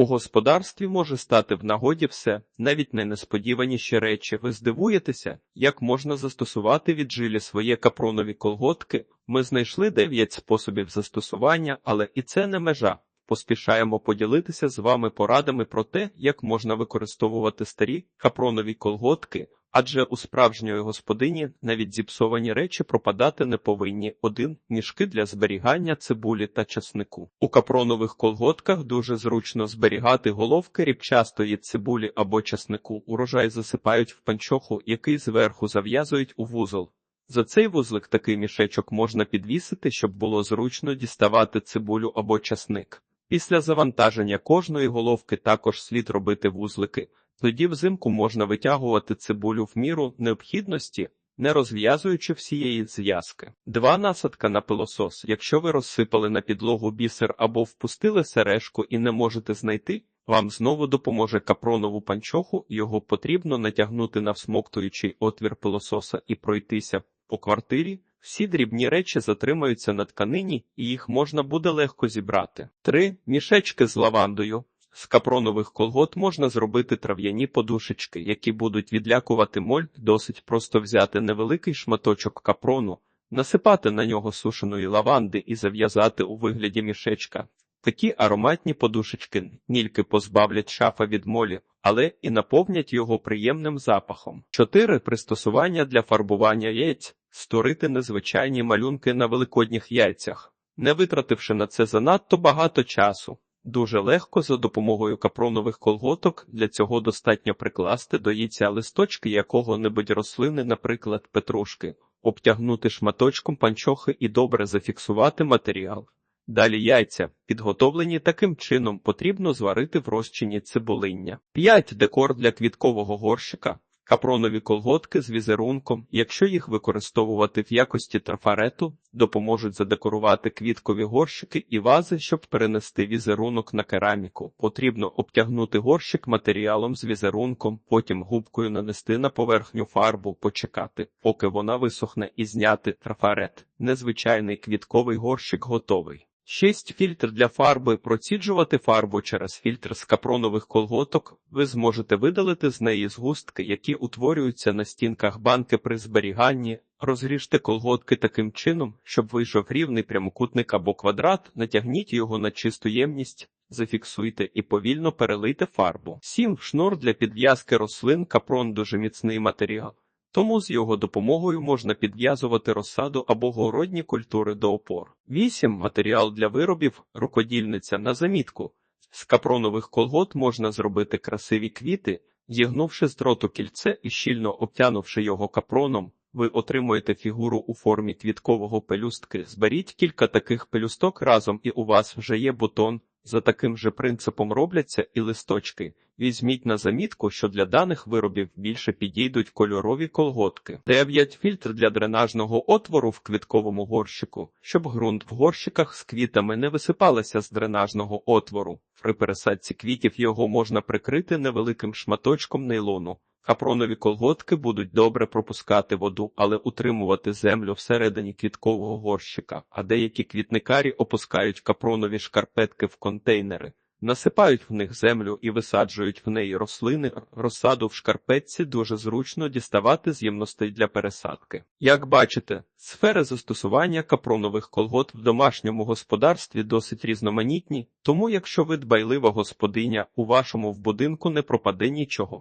У господарстві може стати в нагоді все, навіть найнесподіваніші речі. Ви здивуєтеся, як можна застосувати від жилі своє капронові колготки. Ми знайшли дев'ять способів застосування, але і це не межа. Поспішаємо поділитися з вами порадами про те, як можна використовувати старі капронові колготки, адже у справжньої господині навіть зіпсовані речі пропадати не повинні. Один мішки для зберігання цибулі та часнику. У капронових колготках дуже зручно зберігати головки рібчастої цибулі або часнику. Урожай засипають в панчоху, який зверху зав'язують у вузол. За цей вузлик такий мішечок можна підвісити, щоб було зручно діставати цибулю або часник. Після завантаження кожної головки також слід робити вузлики. Тоді взимку можна витягувати цибулю в міру необхідності, не розв'язуючи всієї зв'язки. Два насадка на пилосос. Якщо ви розсипали на підлогу бісер або впустили сережку і не можете знайти, вам знову допоможе капронову панчоху, його потрібно натягнути на всмоктуючий отвір пилососа і пройтися по квартирі. Всі дрібні речі затримаються на тканині, і їх можна буде легко зібрати. 3. Мішечки з лавандою. З капронових колгот можна зробити трав'яні подушечки, які будуть відлякувати моль. Досить просто взяти невеликий шматочок капрону, насипати на нього сушеної лаванди і зав'язати у вигляді мішечка. Такі ароматні подушечки не тільки позбавлять шафа від молі, але і наповнять його приємним запахом. 4. Пристосування для фарбування яєць. Створити незвичайні малюнки на великодніх яйцях, не витративши на це занадто багато часу. Дуже легко за допомогою капронових колготок для цього достатньо прикласти до яйця листочки якого-небудь рослини, наприклад, петрушки, обтягнути шматочком панчохи і добре зафіксувати матеріал. Далі яйця, підготовлені таким чином, потрібно зварити в розчині цибулиння. 5. Декор для квіткового горщика. Капронові колготки з візерунком, якщо їх використовувати в якості трафарету, допоможуть задекорувати квіткові горщики і вази, щоб перенести візерунок на кераміку. Потрібно обтягнути горщик матеріалом з візерунком, потім губкою нанести на поверхню фарбу, почекати, поки вона висохне, і зняти трафарет. Незвичайний квітковий горщик готовий. 6. Фільтр для фарби. Проціджувати фарбу через фільтр з капронових колготок. Ви зможете видалити з неї згустки, які утворюються на стінках банки при зберіганні. Розріжте колготки таким чином, щоб вийшов рівний прямокутник або квадрат, натягніть його на чисту ємність. Зафіксуйте і повільно перелийте фарбу. 7. Шнур для підв'язки рослин. Капрон дуже міцний матеріал. Тому з його допомогою можна підв'язувати розсаду або городні культури до опор. 8. Матеріал для виробів, рукодільниця на замітку. З капронових колгот можна зробити красиві квіти, зігнувши з дроту кільце і щільно обтянувши його капроном. Ви отримуєте фігуру у формі квіткового пелюстки. Зберіть кілька таких пелюсток разом, і у вас вже є бутон. За таким же принципом робляться і листочки. Візьміть на замітку, що для даних виробів більше підійдуть кольорові колготки. 9. Фільтр для дренажного отвору в квітковому горщику, щоб ґрунт в горщиках з квітами не висипалася з дренажного отвору. При пересадці квітів його можна прикрити невеликим шматочком нейлону. Капронові колготки будуть добре пропускати воду, але утримувати землю всередині квіткового горщика, а деякі квітникарі опускають капронові шкарпетки в контейнери, насипають в них землю і висаджують в неї рослини. Розсаду в шкарпетці дуже зручно діставати з для пересадки. Як бачите, сфери застосування капронових колгот в домашньому господарстві досить різноманітні, тому якщо ви дбайлива господиня, у вашому в будинку не пропаде нічого.